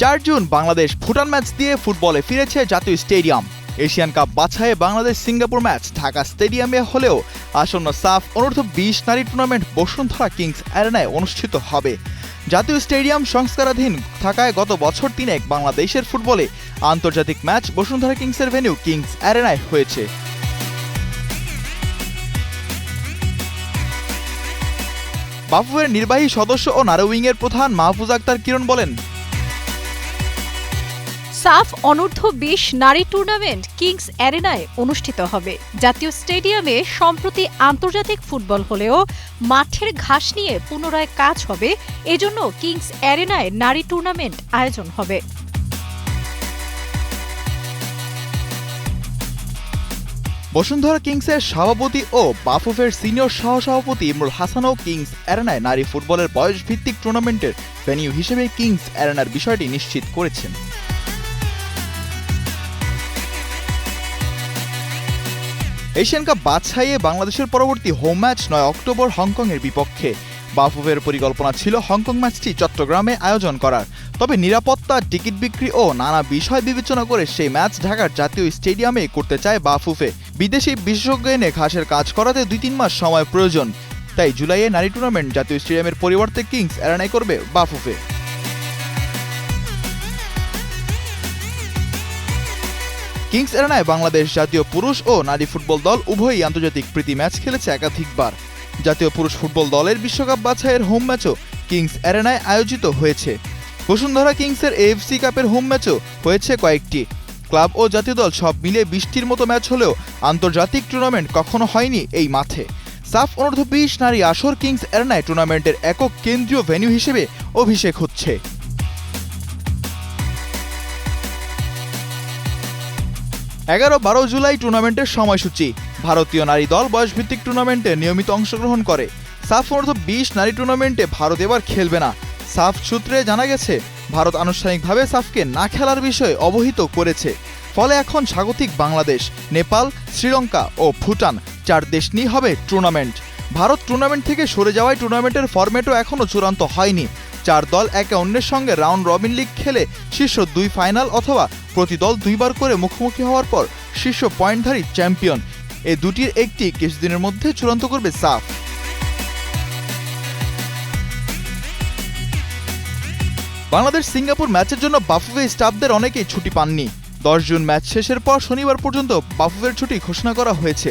চার June Bangladesh Bhutan match দিয়ে ফুটবলে ফিরেছে জাতীয় স্টেডিয়াম। এশিয়ান কাপ বাছাইয়ে বাংলাদেশ সিঙ্গাপুর ম্যাচ ঢাকা স্টেডিয়ামে হলেও আসন্ন সাফ অনূর্ধ্ব বিশ নারী টুর্নামেন্ট বসুন্ধরা কিংস অ্যারেনায় অনুষ্ঠিত হবে। জাতীয় স্টেডিয়াম সংস্কারাধীন থাকায় গত বছর তিনেক বাংলাদেশের ফুটবলে আন্তর্জাতিক ম্যাচ বসুন্ধরা কিংসের ভেন্যু কিংস অ্যারেনায় হয়েছে। বাফুফের নির্বাহী সদস্য ও নারোউইংয়ের প্রধান মাহফুজ আক্তার কিরণ বলেন সাফ, অনূর্ধ্ব বিশ নারী টুর্নামেন্ট কিংস অ্যারেনায় অনুষ্ঠিত হবে। জাতীয় স্টেডিয়ামে সম্প্রতি আন্তর্জাতিক ফুটবল হলেও মাঠের ঘাস নিয়ে পুনরায় কাজ হবে, এজন্য কিংস অ্যারেনায় নারী টুর্নামেন্ট আয়োজন হবে। বসুন্ধরা কিংসের সভাপতি ও বাফুফের সিনিয়র সহসভাপতি ইমরুল হাসানও কিংস অ্যারেনায় নারী ফুটবলের বয়স ভিত্তিক টুর্নামেন্টের ভেনিউ হিসেবে কিংস অ্যারেনার বিষয়টি নিশ্চিত করেছেন। এশিয়ান কাপ বাছাইয়ে বাংলাদেশের পরবর্তী হোম ম্যাচ নয় অক্টোবর হংকংয়ের বিপক্ষে। বাফুফের পরিকল্পনা ছিল হংকং ম্যাচটি চট্টগ্রামে আয়োজন করার। তবে নিরাপত্তা, টিকিট বিক্রি ও নানা বিষয় বিবেচনা করে সেই ম্যাচ ঢাকার জাতীয় স্টেডিয়ামে করতে চায় বাফুফে। বিদেশি বিশেষজ্ঞ এনে ঘাসের কাজ করাতে দুই তিন মাস সময় প্রয়োজন। তাই জুলাইয়ে নারী টুর্নামেন্ট জাতীয় স্টেডিয়ামের পরিবর্তে কিংস অ্যারেনায় করবে বাফুফে। কিংস এরানায় বাংলাদেশ জাতীয় পুরুষ ও নারী ফুটবল দল উভয়ই আন্তর্জাতিক প্রীতি ম্যাচ খেলেছে একাধিকবার। জাতীয় পুরুষ ফুটবল দলের বিশ্বকাপ বাছাইয়ের হোম ম্যাচও কিংস অ্যারেনায় আয়োজিত হয়েছে। বসুন্ধরা কিংসের এএফসি কাপের হোম ম্যাচও হয়েছে কয়েকটি। ক্লাব ও জাতীয় দল সব মিলে বৃষ্টির মতো ম্যাচ হলেও আন্তর্জাতিক টুর্নামেন্ট কখনো হয়নি এই মাঠে। সাফ অনূর্ধ্ব বিশ নারী আসর কিংস অ্যারেনায় টুর্নামেন্টের একক কেন্দ্রীয় ভেন্যু হিসেবে অভিষেক হচ্ছে। এগারো বারো জুলাই টুর্নামেন্টের সময়সূচি। ভারতীয় নারী দল বয়সভিত্তিক টুর্নামেন্টে নিয়মিত অংশগ্রহণ করে। সাফ অনূর্ধ্ব বিশ নারী টুর্নামেন্টে ভারত এবার খেলবে না। সাফ সূত্রে জানা গেছে, ভারত আনুষ্ঠানিকভাবে সাফকে না খেলার বিষয়ে অবহিত করেছে। ফলে এখন স্বাগতিক বাংলাদেশ, নেপাল, শ্রীলঙ্কা ও ভুটান চার দেশ নিয়ে হবে টুর্নামেন্ট। ভারত টুর্নামেন্ট থেকে সরে যাওয়ায় টুর্নামেন্টের ফরম্যাটও এখনও চূড়ান্ত হয়নি। চার দল একে অন্যের সঙ্গে রাউন্ড রবিন লিগ খেলে শীর্ষ দুই ফাইনাল অথবা প্রতি দল দুইবার করে মুখোমুখি হওয়ার পর শীর্ষ পয়েন্টধারী চ্যাম্পিয়ন। এ দুটির একটি কিছুদিনের মধ্যে চূড়ান্ত করবে সাফ। বাংলাদেশ সিঙ্গাপুর ম্যাচের জন্য বাফুফে স্টাফদের অনেকেই ছুটি পাননি। দশ জুন ম্যাচ শেষের পর শনিবার পর্যন্ত বাফুফের ছুটি ঘোষণা করা হয়েছে।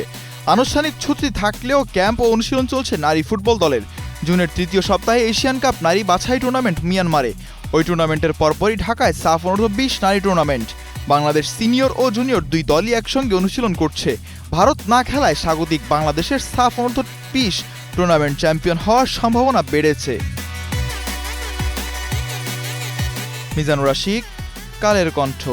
আনুষ্ঠানিক ছুটি থাকলেও ক্যাম্প ও অনুশীলন চলছে নারী ফুটবল দলের। জুনের তৃতীয় সপ্তাহে এশিয়ান কাপ নারী বাছাই টুর্নামেন্ট মিয়ানমারে। ওই টুর্নামেন্টের পরপরই ঢাকায় সাফ অনূর্ধ্ব বিশ নারী টুর্নামেন্ট। বাংলাদেশ সিনিয়র ও জুনিয়র দুই দলই একসঙ্গে অনুশীলন করছে। ভারত না খেলায় স্বাগতিক বাংলাদেশের সাফ অনূর্ধ্ব বিশ টুর্নামেন্ট চ্যাম্পিয়ন হওয়ার সম্ভাবনা বেড়েছে। মিজানুর রশিক, কালের কণ্ঠ।